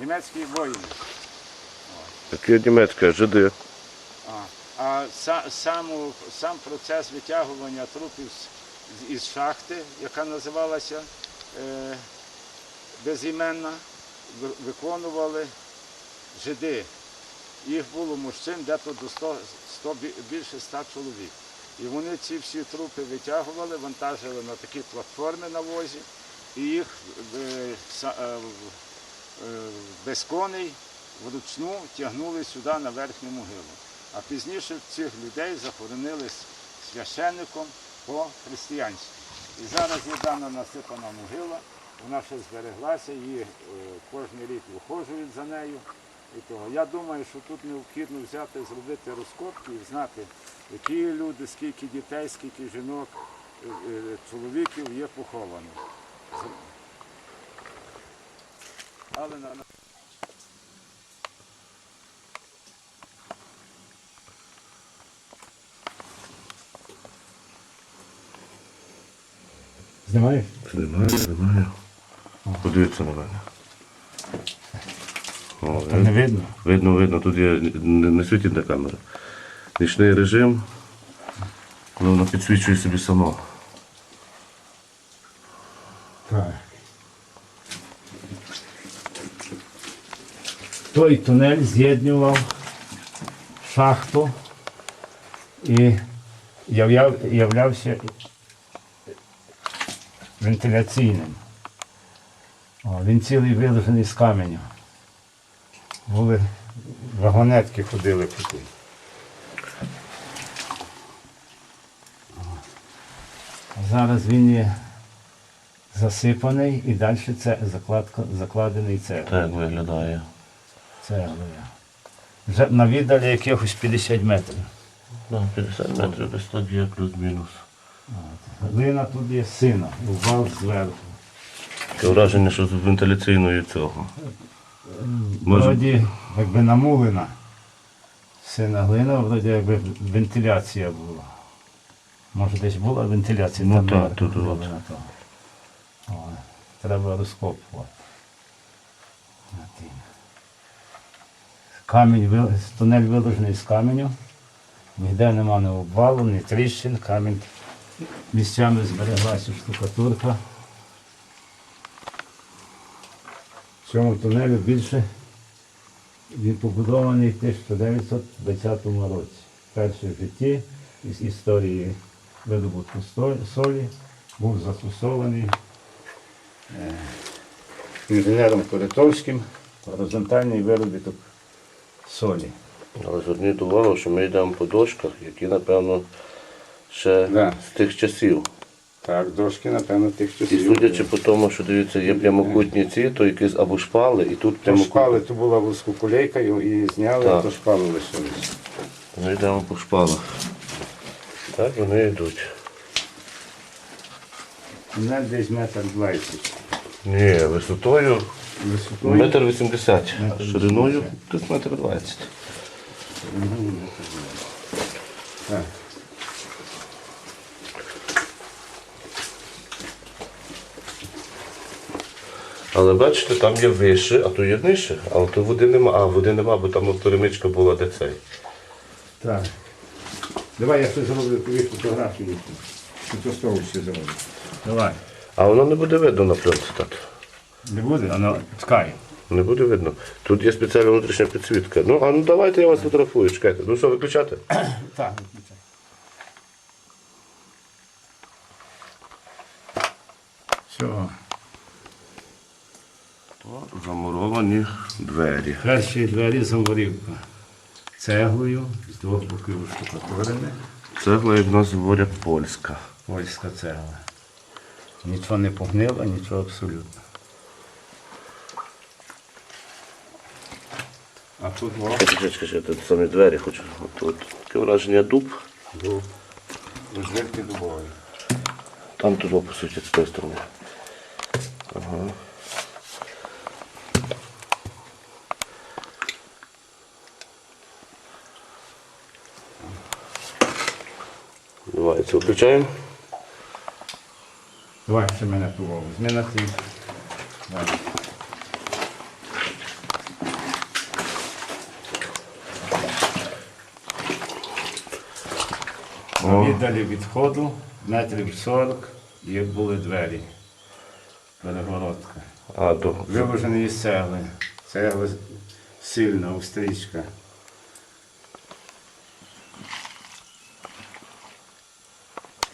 німецькі воїни. Таке німецьке, жиди. А, а са, саму, сам процес витягування трупів з- із шахти, яка називалася е, безіменна, виконували жиди. Їх було мужчин дето до 100, 100, більше 100 чоловік. І вони ці всі трупи витягували, вантажили на такі платформи на возі, і їх е, е, без коней вручну тягнули сюди на верхню могилу. А пізніше цих людей захоронили священником по-християнськи. І зараз є дана насипана могила, вона ще збереглася, її е, кожен рік вихожують за нею. І того. Я думаю, що тут необхідно взяти, зробити розкопки і знати, які люди, скільки дітей, скільки жінок, е, е, чоловіків є поховано. Але на, на- Знімаєш? Знімаю, знімаю. Подивіться на мене. О, Там не видно. Видно, видно, тут є не, не світить на камера. Нічний режим, воно підсвічує собі само. Так. Той тунель з'єднував шахту і являв, являвся вентиляційним. О, він цілий виложений з каменю. Були вагонетки ходили. А Зараз він є засипаний і далі це закладка, закладений цеглою. Так виглядає. Цеглою. На віддалі якихось 50 метрів. Да, 50 метрів десь так є плюс-мінус. Глина тут є сина, вал зверху. Таке враження, що з вентиляційної цього. Вроді якби намулена. Сина глина, вроді якби вентиляція була. Може десь була вентиляція, Ну там так, тут от. Треба розкопувати. Камінь, тунель виложений з каменю. Ніде нема ні обвалу, ні тріщин, камінь. Місцями збереглася штукатурка. В цьому тунелю більше він побудований в 1920 році. Перший в житті із історії видобутку солі був застосований е, інженером Коритовським горизонтальний виробіток солі. Але зверніть увагу, що ми йдемо по дошках, які, напевно, ще Да. з тих часів. Так, дошки, напевно, тих І судячи по тому, що дивіться, є прямокутні ці, то якісь або шпали, і тут Шпали, прямокутні. то була вузькоколейка, і і зняли, Так. то шпали лишились. Ми йдемо по шпалах. Так вони йдуть. Тунель десь метр двадцять. Ні, висотою Висотою метр вісімдесят, шириною десь метр двадцять. Так. Але бачите, там є вище, а то є нижче, а то води нема. А води нема, бо там перемичка була де цей. Так. Давай я щось зроблю тобі фотографію. Що сховище зроблю. Давай. А воно не буде видно на пленці так. Не буде, воно ткає. Не буде видно. Тут є спеціальна внутрішня підсвітка. Ну, а ну давайте я вас фотографую, чекайте. Ну що, виключати? Так, виключай. Все. Замуровані двері. Перші двері заморівка. Цеглою, з двох боків штукатурини. Цегла, як нас говорять, польська. Польська цегла. Нічого не погнило, нічого абсолютно. А тут во. Чекай, чекай, чекай, тут самі двері хочу. От. Таке враження дуб. Дуб. Жирки дубові. Там тут, по суті, з тої сторони. Ага. Давай, це включаємо. Давай ще мене ту. Зміна ти. Давай. Віддалі відходу метрів 40 і були двері. Перегородка. А, до. Виложені із цегли. Цегла сильна, австрійська.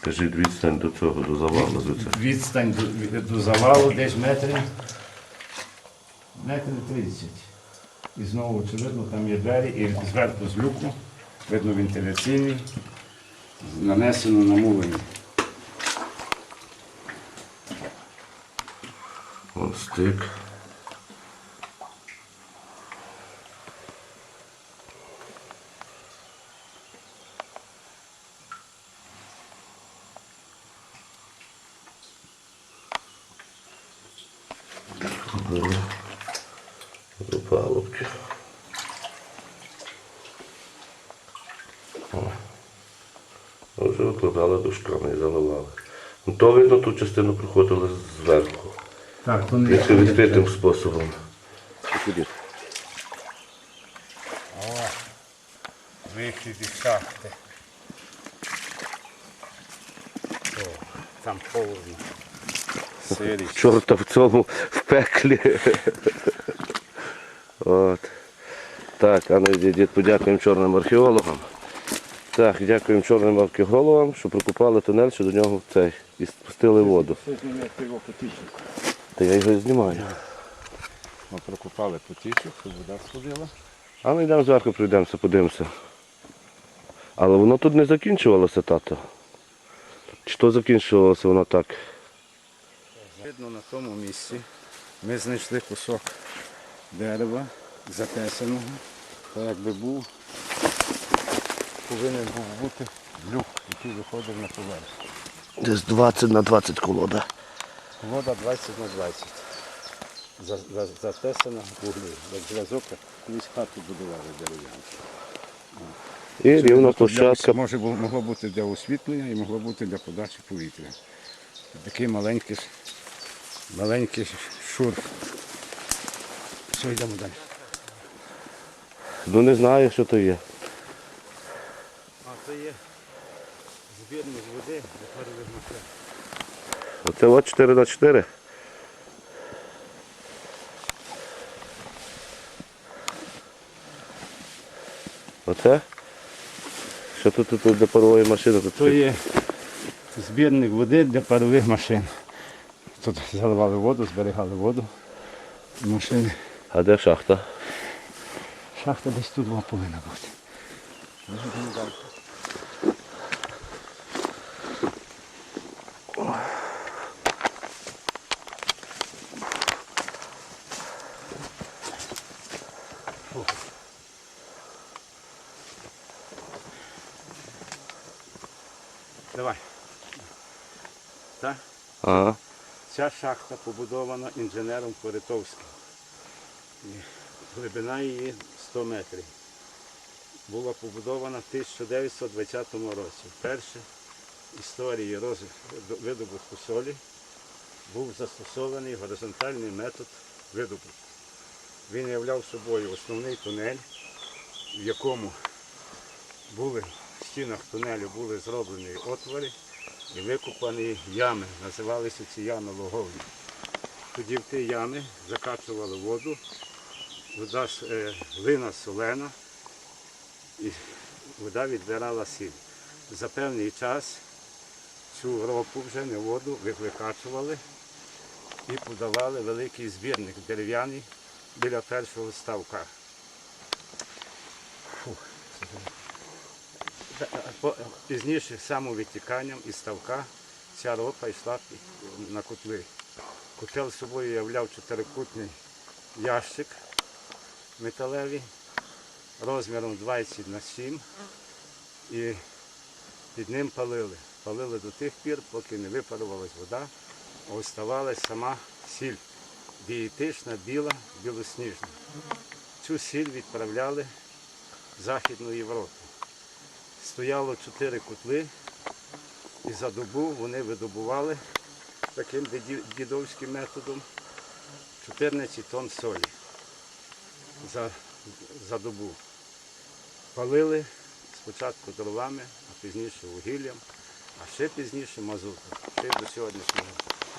Кажіть відстань до цього, до завалу звідси. Відстань до, до завалу десь метрів, метрів 30. І знову, очевидно, там є двері, і зверху з люку, видно вентиляційний, нанесено намулені. Вон стик. Робили До палубки. О. Вже викладали дошками і заливали. Ну, то видно, ту частину приходили зверху. Так, то не відкритим способом. Вихід із шахти. О, там холодно. Сирість. Чорта в цьому в пеклі. От. Так, а ну дід, подякуємо чорним археологам. Так, дякуємо чорним археологам, що прокопали тунель, що до нього цей і спустили воду. Та я його і знімаю. Ми прокопали потічок, щоб вода сходила. А ми йдемо зверху, пройдемося, подивимося. Але воно тут не закінчувалося, тато. Чи то закінчувалося воно так? Видно на тому місці. Ми знайшли кусок дерева затесаного. То якби був, повинен був бути люк, який виходив на поверхню. Десь 20 на 20 колода. Вода 20 на 20. За- за- Затесана вуглі. Як зразок, колись хату будували дерев'яну. І рівна площадка. Може бу- могло бути для освітлення і могло бути для подачі повітря. Такий маленький, маленький шурф. Все, йдемо далі. Ну не знаю, що то є. А це є збірник води для перших машин. Оце от 4 на 4. Оце? Що тут, тут для парової машини? Тут То є збірник води для парових машин. Тут заливали воду, зберігали воду. Машини. А де шахта? Шахта десь тут була повинна бути. Давай. Так? Ага. Ця шахта побудована інженером Коритовським. Глибина її 100 метрів. Була побудована в 1920 році. Вперше в історії видобутку солі був застосований горизонтальний метод видобутку. Він являв собою основний тунель, в якому були в стінах тунелю були зроблені отвори і викопані ями. Називалися ці ями логовні. Тоді в ті ями закачували воду, вода е, глина солена, і вода відбирала сіль. За певний час цю ропу вже не воду ви- викачували і подавали великий збірник дерев'яний біля першого ставка. Фух, Пізніше самовитіканням із ставка ця ропа йшла на котли. Котел собою являв чотирикутний ящик металевий розміром 20 на 7 і під ним палили. Палили до тих пір, поки не випарувалась вода, а оставалась сама сіль. Дієтична, біла, білосніжна. Цю сіль відправляли в Західну Європу стояло чотири котли, і за добу вони видобували таким дідовським методом 14 тонн солі за, за добу. Палили спочатку дровами, а пізніше вугіллям, а ще пізніше мазутом. Ще до сьогоднішнього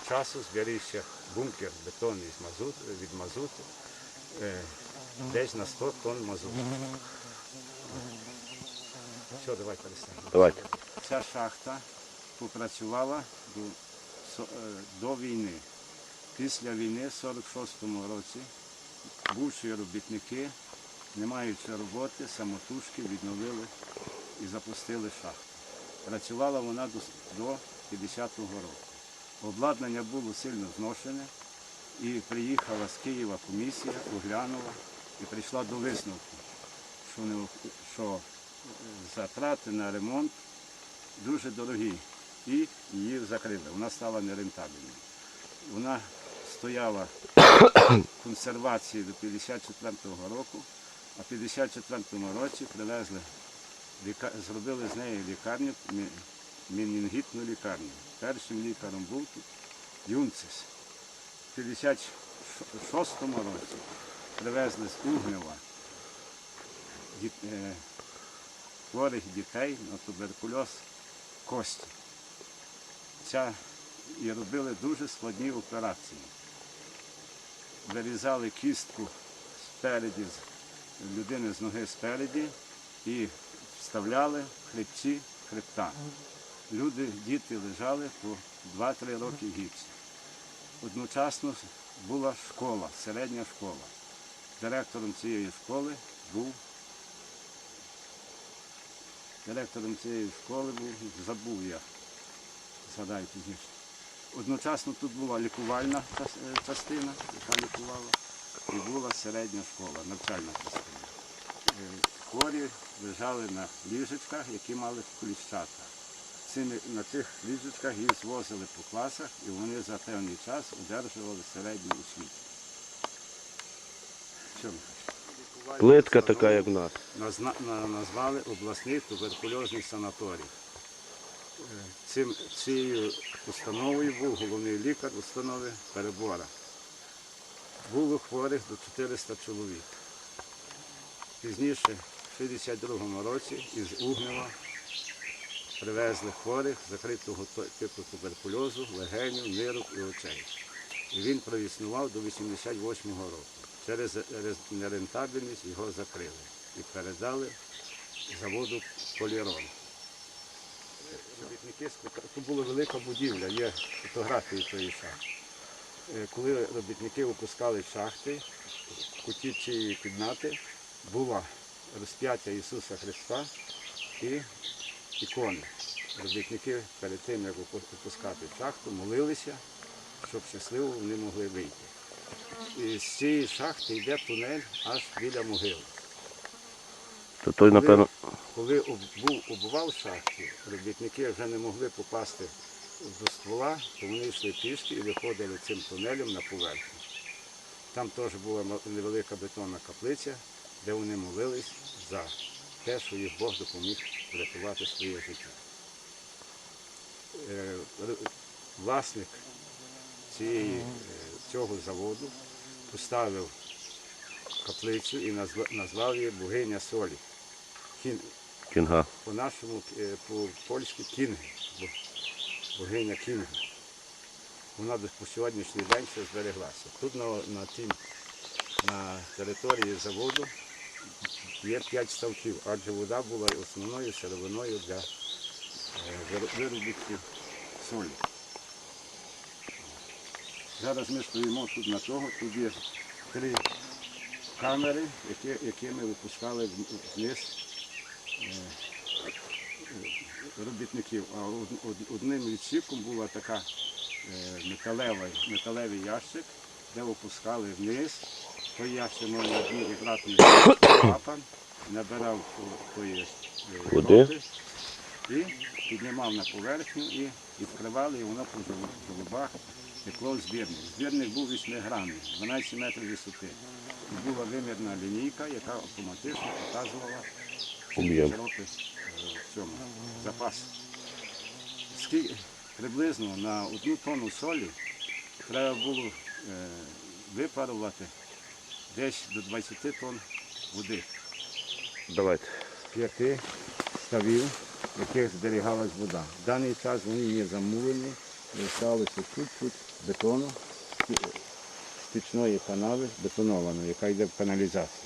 часу зберігся бункер бетонний мазут, від мазуту, е, десь на 100 тонн мазуту. Все, давай перестанемо. Давайте. Ця шахта попрацювала до, е, до війни. Після війни, в 46-му році, бувші робітники, не маючи роботи, самотужки відновили і запустили шахту. Працювала вона до, с- до 50-го року. Обладнання було сильно зношене, і приїхала з Києва комісія, оглянула і прийшла до висновку, що, не, що затрати на ремонт дуже дорогі. І її закрили. Вона стала нерентабельною. Вона стояла в консервації до 54-го року, а в 54-му році привезли, зробили з неї лікарню, мі- менінгітну лікарню. Першим лікарем був тут Юнцис. В 56-му році привезли з Угнева е, хворих дітей на туберкульоз кості. Ця і робили дуже складні операції. Вирізали кістку спереді, з людини з ноги спереді і вставляли хребці хребта. Люди, діти лежали по 2-3 роки гіпсі. Одночасно була школа, середня школа. Директором цієї школи був Директором цієї школи був, забув я, згадаю пізніше. Одночасно тут була лікувальна е, частина, яка лікувала, і була середня школа, навчальна частина. Е, Хворі лежали на ліжечках, які мали кліщата. На цих ліжечках їх звозили по класах, і вони за певний час одержували середню освіту. Що? Плитка така, як в нас. назвали обласний туберкульозний санаторій. Цим, цією установою був головний лікар установи Перебора. Було хворих до 400 чоловік. Пізніше, в 62-му році, із Угнева привезли хворих закритого типу туберкульозу, легенів, нирок і очей. І він проіснував до 88-го року. Через нерентабельність його закрили і передали заводу Полірон. Робітники Тут була велика будівля, є фотографії тої шахти. Е, Коли робітники опускали шахти, куті цієї кімнати було розп'яття Ісуса Христа і ікони. Робітники перед тим, як опу- опускати шахту, молилися, щоб щасливо вони могли вийти. І з цієї шахти йде тунель аж біля могили. То той, напевно, Коли об- був обвал шахти, робітники вже не могли попасти до ствола, то вони йшли пішки і виходили цим тунелем на поверхню. Там теж була невелика бетонна каплиця, де вони молились за те, що їх Бог допоміг врятувати своє життя. Е, Власник цієї, е, цього заводу поставив каплицю і назвав її богиня солі. Кін- кінга. по-нашому, е, по-польськи кінги, богиня кінги. Вона по сьогоднішній день ще збереглася. Тут на, на, тім, на території заводу є п'ять ставків, адже вода була основною сировиною для е, виро- солі. Зараз ми стоїмо тут на того, тут є три камери, які, якими випускали вниз робітників. А од- од- одним відсіком була така е, металева, металевий ящик, де опускали вниз. Той ящик мав на дні клапан, набирав то- тої е, Води. води і піднімав на поверхню і відкривали, і воно по жолоб- в збірник. Збірник був 8 грамів, 12 метрів висоти. І була вимірна лінійка, яка автоматично показувала е, в цьому запас. Скільки приблизно на одну тонну солі треба було е, випарувати десь до 20 тонн води. Давайте. П'яти ставів в яких зберігалась вода. В даний час вони є замулені, залишилося чуть-чуть бетону, сті- стічної канави бетонованої, яка йде в каналізацію.